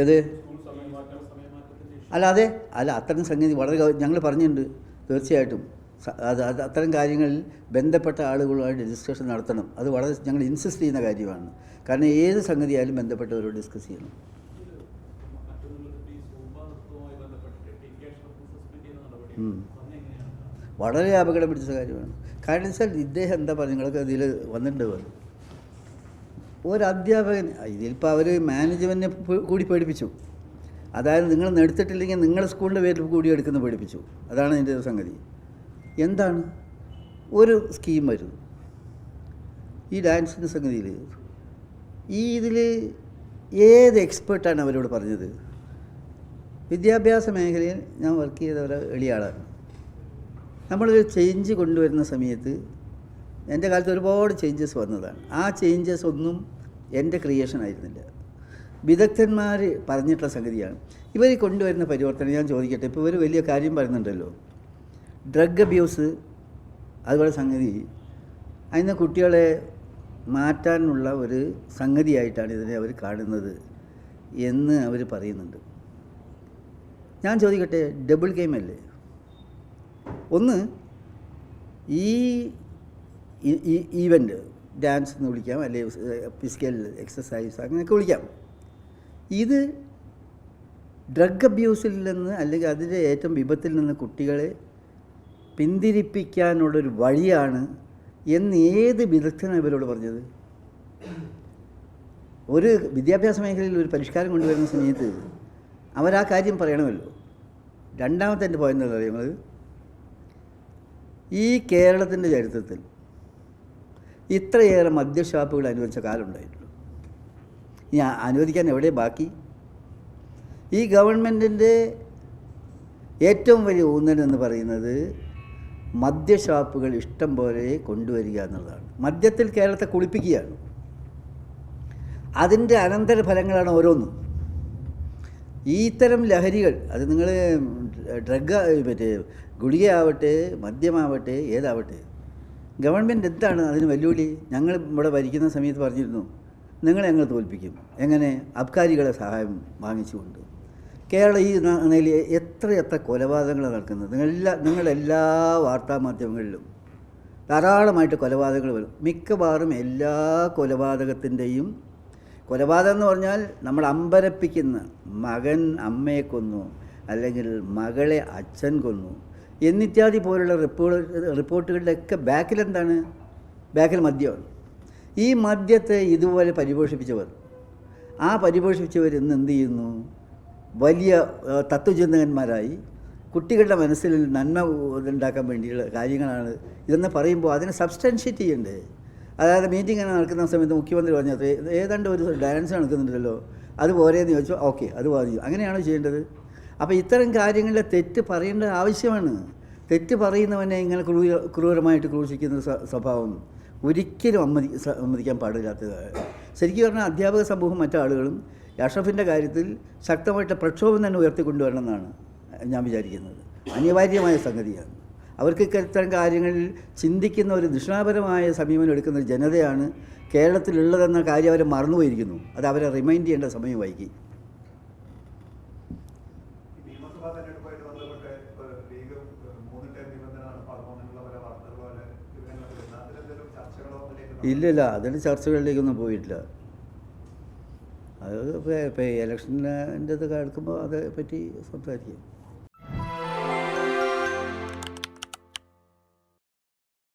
ഏത്? സമയമാറ്റത്തിന്റെ അല്ല അതെ അല്ല അത്തരം സംഗതി വളരെ ഞങ്ങൾ പറഞ്ഞിട്ടുണ്ട് തീർച്ചയായിട്ടും. അത് അത് അത്തരം കാര്യങ്ങളിൽ ബന്ധപ്പെട്ട ആളുകളുമായിട്ട് ഡിസ്കഷൻ നടത്തണം. അത് വളരെ ഞങ്ങൾ ഇൻസിസ്റ്റ് ചെയ്യുന്ന കാര്യമാണ്. കാരണം ഏത് സംഗതിയായാലും ബന്ധപ്പെട്ടവരോട് ഡിസ്കസ് ചെയ്യണം. വളരെ അപകടം പിടിച്ച കാര്യമാണ്. കാരണം വെച്ചാൽ ഇദ്ദേഹം എന്താ പറയുക നിങ്ങൾക്ക് ഇതിൽ വന്നിട്ടുണ്ട് പോലെ ഒരു അധ്യാപകൻ ഇതിലിപ്പോൾ അവർ മാനേജ്മെന്റിനെ കൂടി പഠിപ്പിച്ചു. അതായത് നിങ്ങൾ എടുത്തിട്ടില്ലെങ്കിൽ നിങ്ങളുടെ സ്കൂളിന്റെ പേരിൽ കൂടി എടുക്കുന്ന പഠിപ്പിച്ചു. അതാണ് എന്റെ സംഗതി. എന്താണ്? ഒരു സ്കീം വരുന്നു. ഈ ഡാൻസിന്റെ സംഗതിയിൽ ഈ ഇതിൽ ഏത് എക്സ്പേർട്ടാണ് അവരോട് പറഞ്ഞത്? വിദ്യാഭ്യാസ മേഖലയിൽ ഞാൻ വർക്ക് ചെയ്ത ഒരു എളിയ ആളാണ്. നമ്മളൊരു ചേഞ്ച് കൊണ്ടുവരുന്ന സമയത്ത് എന്റെ കാലത്ത് ഒരുപാട് ചേഞ്ചസ് വന്നതാണ്. ആ ചേഞ്ചസ് ഒന്നും എന്റെ ക്രിയേഷൻ ആയിരുന്നില്ല. വിദഗ്ധന്മാർ പറഞ്ഞിട്ടുള്ള സംഗതിയാണ്. ഇവർ കൊണ്ടുവരുന്ന പരിവർത്തനം ഞാൻ ചോദിക്കട്ടെ ഇപ്പോൾ ഇവർ വലിയ കാര്യം പറയുന്നുണ്ടല്ലോ. ഡ്രഗ് അബ്യൂസ് അതുപോലെ സംഗതി. അതിന് കുട്ടികളെ മാറ്റാനുള്ള ഒരു സംഗതിയായിട്ടാണ് ഇതിനെ അവർ കാണുന്നത് എന്ന് അവർ പറയുന്നുണ്ട്. ഞാൻ ചോദിക്കട്ടെ ഡബിൾ ഗെയിം അല്ലേ? ഒന്ന് ഈ ഈവന്റ് ഡാൻസ് എന്ന് വിളിക്കാം അല്ലെങ്കിൽ ഫിസിക്കൽ എക്സസൈസ് അങ്ങനെയൊക്കെ വിളിക്കാം. ഇത് ഡ്രഗ് അബ്യൂസിൽ നിന്ന് അല്ലെങ്കിൽ അതിന്റെ ഏറ്റവും വിപത്തിൽ നിന്ന് കുട്ടികളെ പിന്തിരിപ്പിക്കാനുള്ളൊരു വഴിയാണ് എന്ന് ഏത് വിദഗ്ധനാണ് ഇവരോട് പറഞ്ഞത്? ഒരു വിദ്യാഭ്യാസ മേഖലയിൽ ഒരു പരിഷ്കാരം കൊണ്ടുവരുന്ന സമയത്ത് അവരാ കാര്യം പറയണമല്ലോ. രണ്ടാമത്തെ എന്റെ പോയിന്റ് എന്താ പറയുന്നത് ഈ കേരളത്തിന്റെ ചരിത്രത്തിൽ ഇത്രയേറെ മദ്യഷാപ്പുകൾ അനുവദിച്ച കാലം ഉണ്ടായിട്ടുള്ളൂ ഇനി അനുവദിക്കാൻ എവിടെ ബാക്കി? ഈ ഗവൺമെന്റിന്റെ ഏറ്റവും വലിയ ഊന്നൽ എന്ന് പറയുന്നത് മദ്യഷാപ്പുകൾ ഇഷ്ടം പോലെ കൊണ്ടുവരിക എന്നുള്ളതാണ്. മദ്യത്തിൽ കേരളത്തെ കുളിപ്പിക്കുകയാണ്. അതിന്റെ അനന്തരഫലങ്ങളാണ് ഓരോന്നും. ഈ ഇത്തരം ലഹരികൾ അത് നിങ്ങൾ ഡ്രഗ് മറ്റേ ഗുളികയാവട്ടെ മദ്യമാവട്ടെ ഏതാവട്ടെ ഗവൺമെന്റ് എന്താണ് അതിന് വെല്ലുവിളി ഞങ്ങൾ ഇവിടെ ഭരിക്കുന്ന സമയത്ത് പറഞ്ഞിരുന്നു നിങ്ങളെ ഞങ്ങൾ തോൽപ്പിക്കും. എങ്ങനെ? അബ്കാരികളെ സഹായം വാങ്ങിച്ചുകൊണ്ട്. കേരള ഈ നിലയിൽ എത്ര എത്ര കൊലപാതകങ്ങൾ നടക്കുന്നത്. നിങ്ങളെല്ലാ നിങ്ങളെല്ലാ വാർത്താമാധ്യമങ്ങളിലും ധാരാളമായിട്ട് കൊലപാതകങ്ങൾ വരും. മിക്കവാറും എല്ലാ കൊലപാതകത്തിന്റെയും കൊലപാതകം എന്ന് പറഞ്ഞാൽ നമ്മൾ അമ്പരപ്പിക്കുന്ന മകൻ അമ്മയെ കൊന്നു അല്ലെങ്കിൽ മകളെ അച്ഛൻ കൊന്നു എന്നിത്യാദി പോലുള്ള റിപ്പോർട്ട് റിപ്പോർട്ടുകളുടെയൊക്കെ ബാക്കിൽ എന്താണ് ബാക്കിൽ മദ്യമാണ്. ഈ മദ്യത്തെ ഇതുപോലെ പരിപോഷിപ്പിച്ചവർ. ആ പരിപോഷിപ്പിച്ചവർ ഇന്ന് എന്ത് ചെയ്യുന്നു? വലിയ തത്വചിന്തകന്മാരായി കുട്ടികളുടെ മനസ്സിൽ നന്മ ഉണ്ടാക്കാൻ വേണ്ടിയുള്ള കാര്യങ്ങളാണ് ഇതെന്ന് പറയുമ്പോൾ അതിനെ സബ്സ്റ്റൻഷ്യേറ്റ് ചെയ്യണ്ടേ? അതായത് മീറ്റിംഗ് നടക്കുന്ന സമയത്ത് മുഖ്യമന്ത്രി പറഞ്ഞത് "ഏ- ഏതാണ്ട് ഒരു ഡാൻസ് നടക്കുന്നുണ്ടല്ലോ. അത് പോരേന്ന് ചോദിച്ചു ഓക്കെ അത് പറഞ്ഞു. അങ്ങനെയാണോ ചെയ്യേണ്ടത്? അപ്പോൾ ഇത്തരം കാര്യങ്ങളിൽ തെറ്റ് പറയേണ്ട ആവശ്യമാണ്. തെറ്റ് പറയുന്നവനെ ഇങ്ങനെ ക്രൂര ക്രൂരമായിട്ട് ക്രൂശിക്കുന്ന സ്വഭാവം ഒരിക്കലും അമ്മതി സമ്മതിക്കാൻ പാടില്ലാത്തതാണ് ശരിക്കും പറഞ്ഞാൽ അധ്യാപക സമൂഹം മറ്റാളുകളും അഷഫിന്റെ കാര്യത്തിൽ ശക്തമായിട്ട് പ്രക്ഷോഭം തന്നെ ഉയർത്തിക്കൊണ്ടുവരണമെന്നാണ് ഞാൻ വിചാരിക്കുന്നത്. അനിവാര്യമായ സംഗതിയാണ്. അവർക്ക് ഇത്തരം കാര്യങ്ങളിൽ ചിന്തിക്കുന്ന ഒരു ദിഷണാപരമായ സമീപനം എടുക്കുന്ന ജനതയാണ് കേരളത്തിലുള്ളതെന്ന കാര്യം അവർ മറന്നുപോയിരിക്കുന്നു. അത് അവരെ റിമൈൻഡ് ചെയ്യേണ്ട സമയം വൈകി ഈ നിയമസഭാ തെരഞ്ഞെടുപ്പുമായിട്ട് ബന്ധപ്പെട്ട് ലീഗ് മൂന്ന് ടൈം നിബന്ധന നടപ്പാക്കുമെന്നുള്ള പല വാർത്തകൾ പോലെ ഇല്ല ഇല്ല അതിന് ചർച്ചകളിലേക്കൊന്നും പോയിട്ടില്ല. അത് ഇപ്പോൾ ഇലക്ഷന്റെ കേൾക്കുമ്പോൾ അതേ പറ്റി സംസാരിക്കും.